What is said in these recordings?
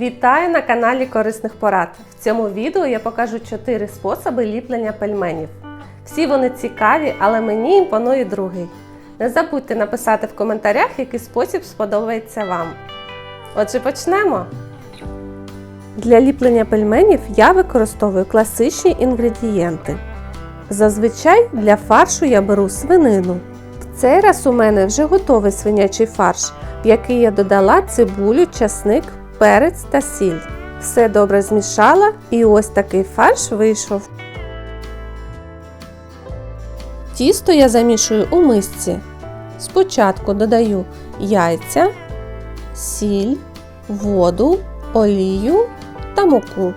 Вітаю на каналі Корисних Порад. В цьому відео я покажу 4 способи ліплення пельменів. Всі вони цікаві, але мені імпонує другий. Не забудьте написати в коментарях, який спосіб сподобається вам. Отже, почнемо. Для ліплення пельменів я використовую класичні інгредієнти. Зазвичай для фаршу я беру свинину. В цей раз у мене вже готовий свинячий фарш, в який я додала цибулю, часник, перець та сіль. Все добре змішала і ось такий фарш вийшов. Тісто я замішую у мисці. Спочатку додаю яйця, сіль, воду, олію та муку.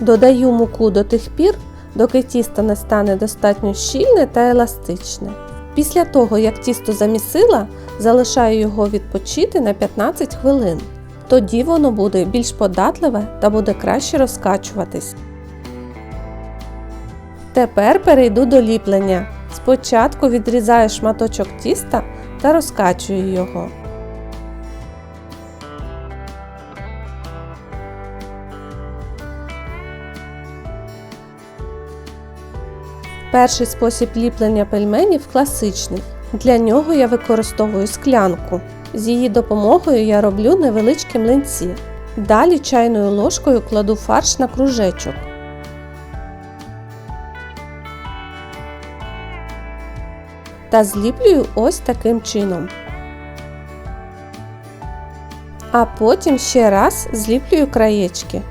Додаю муку до тих пір, доки тісто не стане достатньо щільне та еластичне. Після того, як тісто замісила, залишаю його відпочити на 15 хвилин. Тоді воно буде більш податливе та буде краще розкачуватись. Тепер перейду до ліплення. Спочатку відрізаю шматочок тіста та розкачую його. Перший спосіб ліплення пельменів класичний. Для нього я використовую склянку. З її допомогою я роблю невеличкі млинці. Далі чайною ложкою кладу фарш на кружечок. Та зліплюю ось таким чином. А потім ще раз зліплюю краєчки.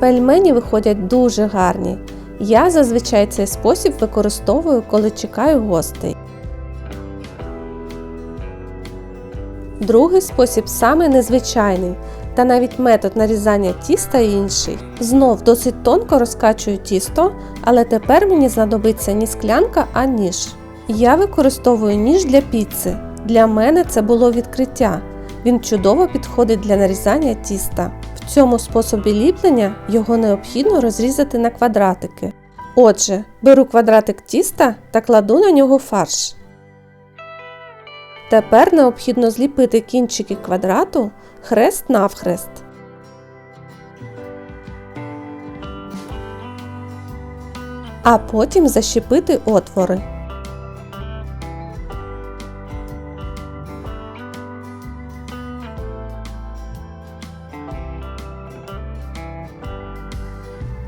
Пельмені виходять дуже гарні. Я зазвичай цей спосіб використовую, коли чекаю гостей. Другий спосіб саме незвичайний, та навіть метод нарізання тіста інший. Знов досить тонко розкачую тісто, але тепер мені знадобиться не склянка, а ніж. Я використовую ніж для піци. Для мене це було відкриття. Він чудово підходить для нарізання тіста. В цьому способі ліплення його необхідно розрізати на квадратики. Отже, беру квадратик тіста та кладу на нього фарш. Тепер необхідно зліпити кінчики квадрату хрест навхрест. А потім защепити отвори.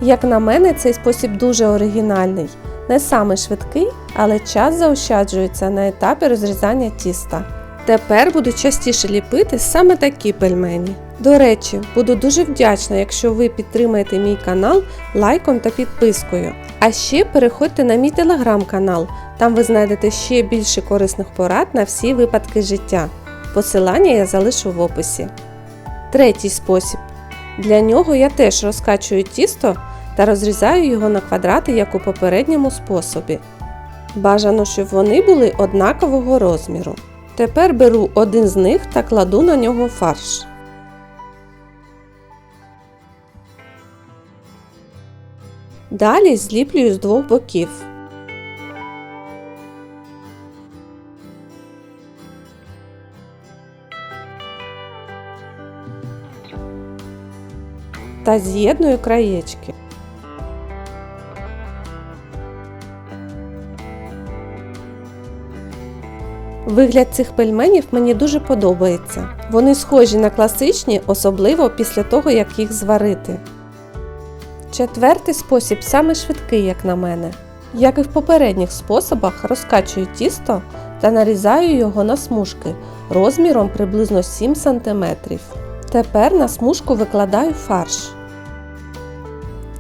Як на мене, цей спосіб дуже оригінальний. Не самий швидкий, але час заощаджується на етапі розрізання тіста. Тепер буду частіше ліпити саме такі пельмені. До речі, буду дуже вдячна, якщо ви підтримаєте мій канал лайком та підпискою. А ще переходьте на мій телеграм-канал, там ви знайдете ще більше корисних порад на всі випадки життя. Посилання я залишу в описі. Третій спосіб. Для нього я теж розкачую тісто та розрізаю його на квадрати, як у попередньому способі. Бажано, щоб вони були однакового розміру. Тепер беру один з них та кладу на нього фарш. Далі зліплюю з двох боків. Та з'єдную краєчки. Вигляд цих пельменів мені дуже подобається. Вони схожі на класичні, особливо після того, як їх зварити. Четвертий спосіб саме швидкий, як на мене. Як і в попередніх способах, розкачую тісто та нарізаю його на смужки розміром приблизно 7 см. Тепер на смужку викладаю фарш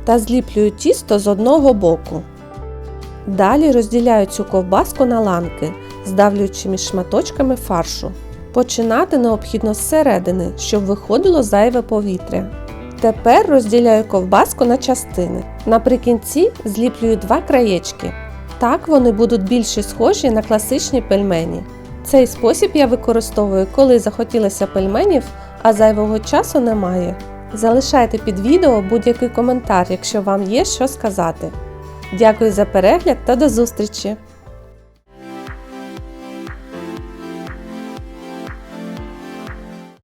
та зліплюю тісто з одного боку. Далі розділяю цю ковбаску на ланки, здавлюючи між шматочками фаршу. Починати необхідно зсередини, щоб виходило зайве повітря. Тепер розділяю ковбаску на частини. Наприкінці зліплюю два краєчки. Так вони будуть більше схожі на класичні пельмені. Цей спосіб я використовую, коли захотілося пельменів, а зайвого часу немає. Залишайте під відео будь-який коментар, якщо вам є що сказати. Дякую за перегляд та до зустрічі!